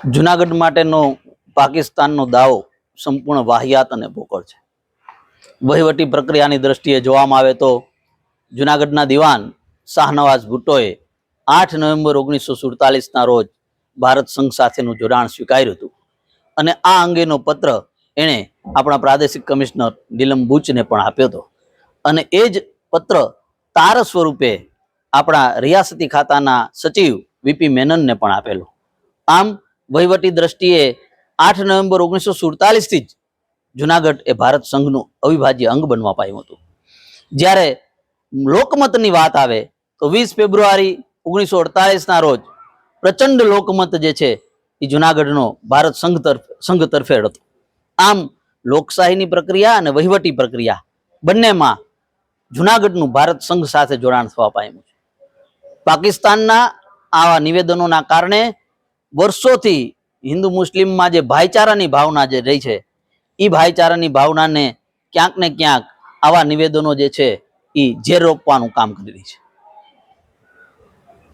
જુનાગઢ માટેનો પાકિસ્તાનનો દાવો સંપૂર્ણ વાહિયાત અને પોકળ છે. વહીવટી પ્રક્રિયાની દ્રષ્ટિએ જોવામાં આવે તો જુનાગઢના દિવાન શાહનવાઝ ભુટ્ટોએ આઠ નવેમ્બર ઓગણીસો સુડતાલીસના રોજ ભારત સંઘ સાથેનું જોડાણ સ્વીકાર્યું હતું. અને આ અંગેનો પત્ર એણે આપણા પ્રાદેશિક કમિશનર નીલમ બુચને પણ આપ્યો હતો. અને એ જ પત્ર તાર સ્વરૂપે આપણા રિયાસતી ખાતાના સચિવ વીપી મેનનને પણ આપેલો. આમ વહીવટી દ્રષ્ટિએ આઠ નવેમ્બર ઓગણીસો સુડતાલીસથી જ જુનાગઢ એ ભારત સંઘનું અવિભાજ્ય અંગ બનવા પામ્યું હતું. જ્યારે લોકમતની વાત આવે તો વીસ ફેબ્રુઆરી ઓગણીસો અડતાલીસના રોજ પ્રચંડ લોકમત જે છે એ જુનાગઢનો ભારત સંઘ તરફ, સંઘ તરફેડ હતો આમ લોકશાહીની પ્રક્રિયા અને વહીવટી પ્રક્રિયા બંનેમાં જુનાગઢનું ભારત સંઘ સાથે જોડાણ થવા પામ્યું છે. પાકિસ્તાનના આવા નિવેદનોના કારણે વર્ષોથી હિન્દુ મુસ્લિમમાં જે ભાઈચારાની ભાવના જે રહી છે એ ભાઈચારાની ભાવનાને ક્યાંક ને ક્યાંક આવા નિવેદનો જે છે એ ઝેર રોપવાનું કામ કરી રહી છે.